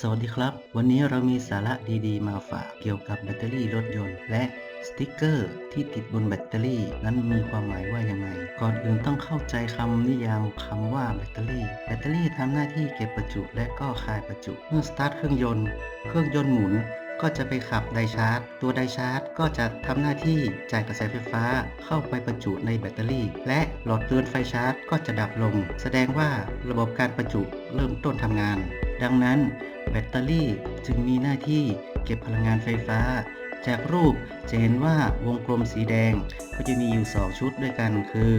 สวัสดีครับ วันนี้เรามีสาระดีๆ มาฝากเกี่ยวกับแบตเตอรี่รถยนต์ และสติกเกอร์ที่ติดบนแบตเตอรี่นั้นมีความหมายว่ายังไง ก่อนอื่นต้องเข้าใจคำนิยามคำว่าแบตเตอรี่ แบตเตอรี่ทำหน้าที่เก็บประจุและก็คายประจุ เมื่อสตาร์ทเครื่องยนต์ เครื่องยนต์หมุนก็จะไปขับไดชาร์จ ตัวไดชาร์จ ก็จะทำหน้าที่จ่ายกระแสไฟฟ้าเข้าไปประจุในแบตเตอรี่ และหลอดเตือนไฟชาร์จ ก็จะดับลง แสดงว่าระบบการประจุเริ่มต้นทำงาน ดังนั้น แบตเตอรี่จึงมีหน้าที่เก็บพลังงานไฟฟ้า จากรูปจะเห็นว่าวงกลมสีแดงก็จะมีอยู่ 2 ชุดด้วยกันคือ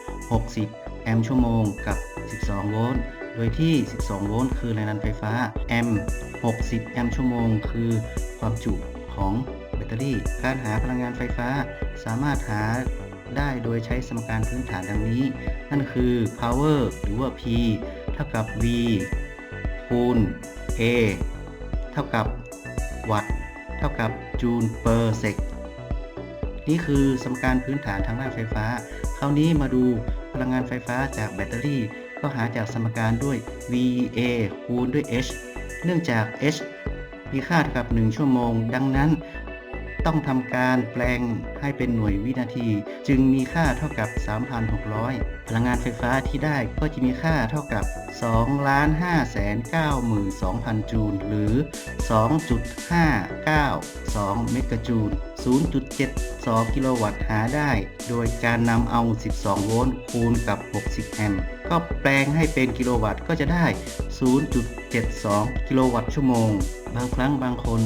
1. 60 แอมป์ชั่วโมงกับ 12 โวลต์โดยที่ 12 โวลต์คือแรงดันไฟฟ้าแอมป์60 แอมป์ชั่วโมง คือความจุของแบตเตอรี่ การหาพลังงานไฟฟ้าสามารถหาได้โดยใช้สมการพื้นฐานดังนี้ นั่นคือ power หรือว่า P เท่ากับ V คูณ A เท่ากับวัตต์เท่ากับจูลเปอร์เซกนี่คือสมการพื้นฐานทางด้านไฟฟ้า คราวนี้มาดูพลังงานไฟฟ้าจากแบตเตอรี่ ก็หาจากสมการด้วย VA คูณด้วย H เนื่องจาก H มีค่าเท่ากับ 1 ชั่วโมง ดังนั้น ต้องทำการแปลงให้เป็นหน่วยวินาที จึงมีค่าเท่ากับ 3,600 พลังงานไฟฟ้าที่ได้ก็จะมีค่าเท่ากับ 2,592,000 จูล หรือ 2.592 เมกะจูล 0.72 กิโลวัตต์หาได้ โดยการนำเอา 12 โวลต์คูณกับ 60 แอมป์ก็แปลงให้เป็นกิโลวัตต์ก็จะได้ 0.72 กิโลวัตต์ชั่วโมง บางครั้งบางคน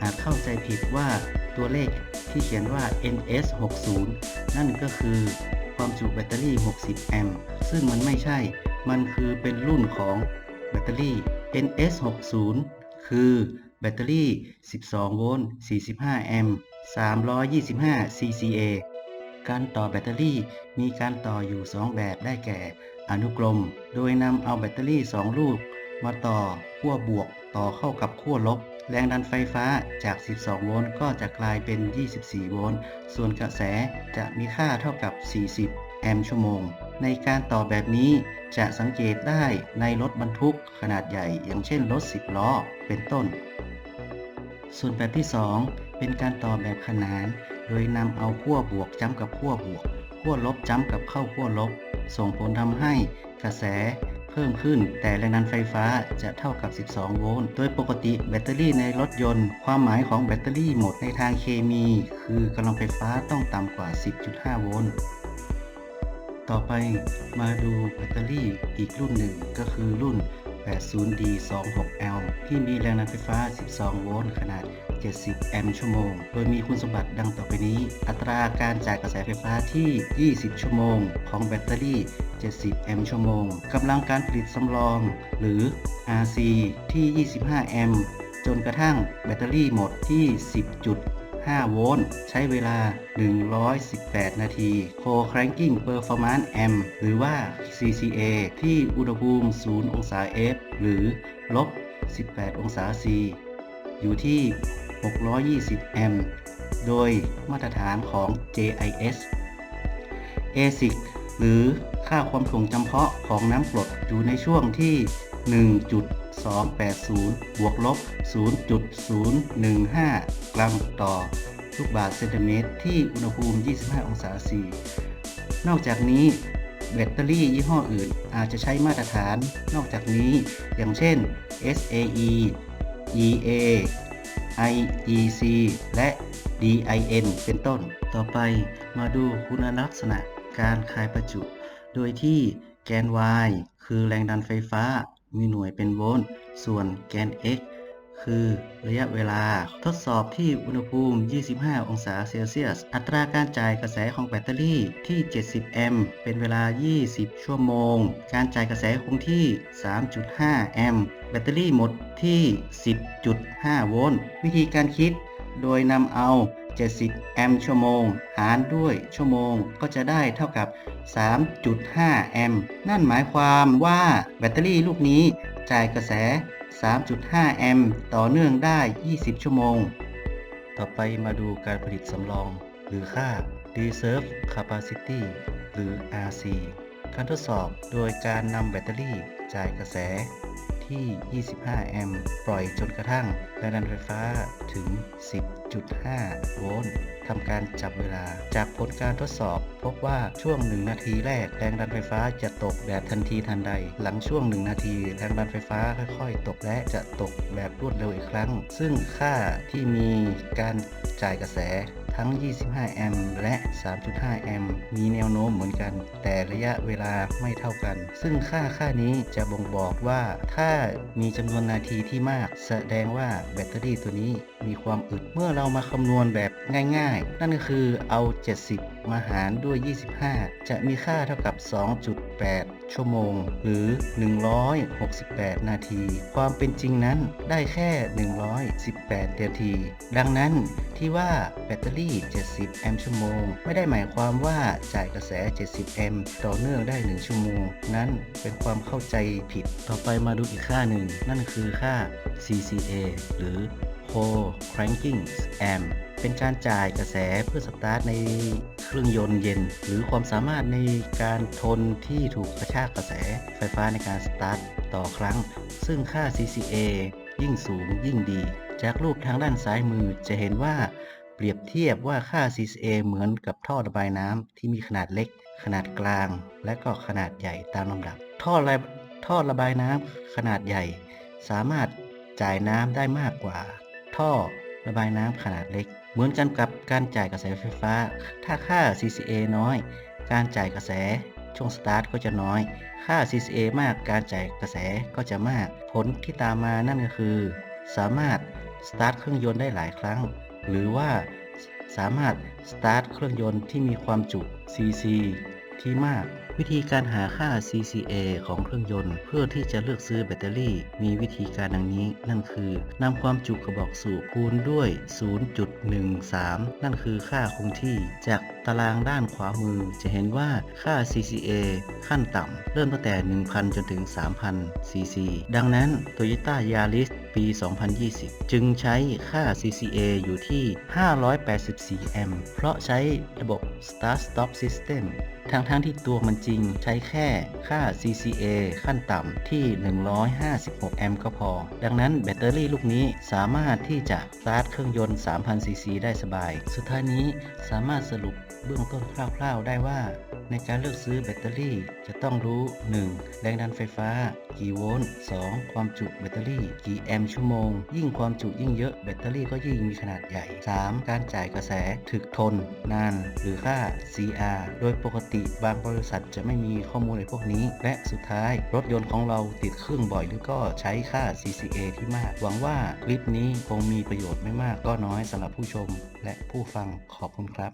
อาจเข้าใจผิดว่า ตัวเลขที่เขียนว่า NS 60นั่นก็คือความจุแบตเตอรี่ 60 แอมป์ซึ่งมันไม่ใช่ มันคือเป็นรุ่นของแบตเตอรี่ NS 60คือแบตเตอรี่ 12 โวลต์ 45 แอมป์ 325 CCA การต่อแบตเตอรี่มีการต่ออยู่ 2 แบบได้แก่ อนุกรม โดยนำเอาแบตเตอรี่ 2 ลูก มาต่อขั้วบวกต่อเข้ากับขั้วลบ แรงดันไฟฟ้าจาก 12 โวลต์ก็จะกลายเป็น 24 โวลต์ ส่วนกระแสจะมีค่าเท่ากับ 40 แอมป์ชั่วโมง ในการต่อแบบนี้จะสังเกตได้ในรถบรรทุกขนาดใหญ่ อย่างเช่นรถ 10 ล้อ เป็นต้น ส่วนแบบที่ 2 เป็นการต่อแบบขนาน โดยนำเอาขั้วบวกจ้ำกับขั้วบวกขั้วลบจ้ำกับเข้าขั้วลบ ส่งผลทำให้กระแส พิ่มขึ้น แต่แรงดันไฟฟ้าจะเท่ากับ 12 โวลต์ โดยปกติแบตเตอรี่ในรถยนต์ ความหมายของแบตเตอรี่หมดในทางเคมี คือกำลังไฟฟ้าต้องต่ำกว่า 10.5 โวลต์ ต่อไปมาดูแบตเตอรี่อีกรุ่นหนึ่งก็คือรุ่น 80D26L ที่มีแรงดันไฟฟ้า 12 โวลต์ ขนาด 70 แอมป์ชั่วโมง โดยมีคุณสมบัติดังต่อไปนี้ อัตราการจ่ายกระแสไฟฟ้าที่ 20 ชั่วโมง ของแบตเตอรี่ 70 แอมป์ชั่วโมง กำลังการผลิตสำรอง หรือ RC ที่ 25 แอมป์ จนกระทั่งแบตเตอรี่หมดที่ 10.5 5 โวลต์ ใช้เวลา 118 นาที Co-cranking Performance Amp หรือว่า CCA ที่อุณหภูมิ 0 องศา F หรือลบ 18 องศา C อยู่ที่ 620 แอมป์ โดยมาตรฐานของ JIS ASIC หรือค่าความถ่วงจำเพาะของน้ำกรดอยู่ในช่วงที่ 1. 280 บวกลบ 0.015 กรัมต่อลูกบาศก์เซนติเมตร ที่อุณหภูมิ 25 องศา C นอกจากนี้แบตเตอรี่ยี่ห้ออื่นอาจจะใช้มาตรฐาน นอกจากนี้ อย่างเช่น SAE EA IEC และ DIN เป็นต้น ต่อไปมาดูคุณลักษณะการคายประจุ โดยที่แกน y คือแรงดันไฟฟ้า มีหน่วยเป็นโวลต์ ส่วนแกน x คือระยะเวลาทดสอบที่อุณหภูมิ 25 องศาเซลเซียส อัตราการจ่ายกระแสของแบตเตอรี่ที่ 70 แอมป์ เป็นเวลา 20 ชั่วโมง การจ่ายกระแสคงที่ 3.5 แอมป์ แบตเตอรี่หมดที่ 10.5 โวลต์ วิธีการคิดโดยนำเอา 70 แอมป์ชั่วโมง หารด้วยชั่วโมงก็จะได้เท่ากับ 3.5 แอมป์นั่นหมายความว่าแบตเตอรี่ลูกนี้จ่ายกระแส 3.5 แอมป์ต่อเนื่องได้ 20 ชั่วโมง ต่อไปมาดูการผลิตสำรองหรือค่า Reserve Capacity หรือ RC การทดสอบโดยการนำแบตเตอรี่จ่ายกระแส ที่ 25 แอมป์ ปล่อยจนกระทั่งแรงดันไฟฟ้าถึง 10.5 โวลต์ทำการจับเวลา จากผลการทดสอบ พบว่าช่วง 1 นาทีแรกแรงดันไฟฟ้าจะตกแบบทันทีทันใด หลังช่วง 1 นาทีแรงดันไฟฟ้าค่อยๆ ตกและจะตกแบบรวดเร็วอีกครั้ง ซึ่งค่าที่มีการจ่ายกระแส ทั้ง 25 แอมป์และ 3.5 แอมป์มีแนวโน้มเหมือนกัน แต่ระยะเวลาไม่เท่ากัน ซึ่งค่าค่านี้จะบ่งบอกว่าถ้ามีจำนวนนาทีที่มาก แสดงว่าแบตเตอรี่ตัวนี้มีความอึด เมื่อเรามาคำนวณแบบง่ายๆ นั่นก็คือเอา 70 มาหารด้วย 25 จะมีค่าเท่ากับ 2. 2.8ชั่วโมง หรือ 168 นาที ความเป็นจริงนั้นได้แค่ 118 นาที ดังนั้นที่ว่าแบตเตอรี่ 70 แอมป์ชั่วโมง ไม่ได้หมายความว่าจ่ายกระแส 70 แอมป์ต่อเนื่องได้ 1 ชั่วโมง นั้นเป็นความเข้าใจผิด ต่อไปมาดูอีกค่าหนึ่ง นั่นคือค่า CCA หรือ Core Cranking Amp เป็นการจ่ายกระแสเพื่อสตาร์ทใน เครื่องยนต์เย็น หรือความสามารถในการทนที่ถูกกระชากกระแสไฟฟ้าในการสตาร์ทต่อครั้ง ซึ่งค่า CCA ยิ่งสูงยิ่งดี จากรูปทางด้านซ้ายมือจะเห็นว่าเปรียบเทียบว่าค่า CCA เหมือนกับท่อระบายน้ำที่มีขนาดเล็ก ขนาดกลาง และก็ขนาดใหญ่ตามลำดับ ท่อระท่อระบายน้ำขนาดใหญ่ สามารถจ่ายน้ำได้มากกว่า ท่อระบายน้ำขนาดเล็ก เหมือนกันกับการจ่ายกระแสไฟฟ้า ถ้าค่า CCA น้อย การจ่ายกระแสช่วงสตาร์ทก็จะน้อย ค่า CCA มาก การจ่ายกระแสก็จะมาก ผลที่ตามมานั่นก็คือ สามารถสตาร์ทเครื่องยนต์ได้หลายครั้ง หรือว่าสามารถสตาร์ทเครื่องยนต์ที่มีความจุ CC ที่มาก วิธีการหาค่า CCA ของเครื่องยนต์ เพื่อที่จะเลือกซื้อแบตเตอรี่ มีวิธีการดังนี้ นั่นคือนำความจุกระบอกสูบคูณด้วย 0.13 นั่นคือค่าคงที่ จากตารางด้านขวามือจะเห็นว่าค่า CCA ขั้นต่ำเริ่มตั้งแต่ 1,000 จนถึง 3,000 CC ดังนั้น Toyota Yaris ปี 2020 จึงใช้ค่า CCA อยู่ที่ 584 แอมป์ เพราะใช้ระบบ Start Stop System ทั้งๆทที่ตัวมันจริงใช้แค่ค่า CCA ขั้นต่ำที่ 156 แอมป์ก็พอ ดังนั้นแบตเตอรี่ลูกนี้สามารถที่จะสตาร์ทเครื่องยนต์ 3,000 ซีซีได้สบาย สุดท้ายนี้สามารถสรุปเบื้องต้นคร่าวๆ ได้ว่า ในการเลือกซื้อแบตเตอรี่จะต้องรู้ 1. แรงดันไฟฟ้า กี่โวลต์ 2. ความจุแบตเตอรี่ กี่แอมป์ชั่วโมง ยิ่งความจุยิ่งเยอะแบตเตอรี่ก็ยิ่งมีขนาดใหญ่ 3. การจ่ายกระแสถึกทน นาน หรือค่า CR โดยปกติติบางบริษัทจะไม่มีข้อมูลในพวกนี้ และสุดท้าย รถยนต์ของเราติดเครื่องบ่อยหรือก็ใช้ค่า CCA ที่มาก หวังว่าคลิปนี้คงมีประโยชน์ไม่มากก็น้อยสำหรับผู้ชมและผู้ฟังขอบคุณครับ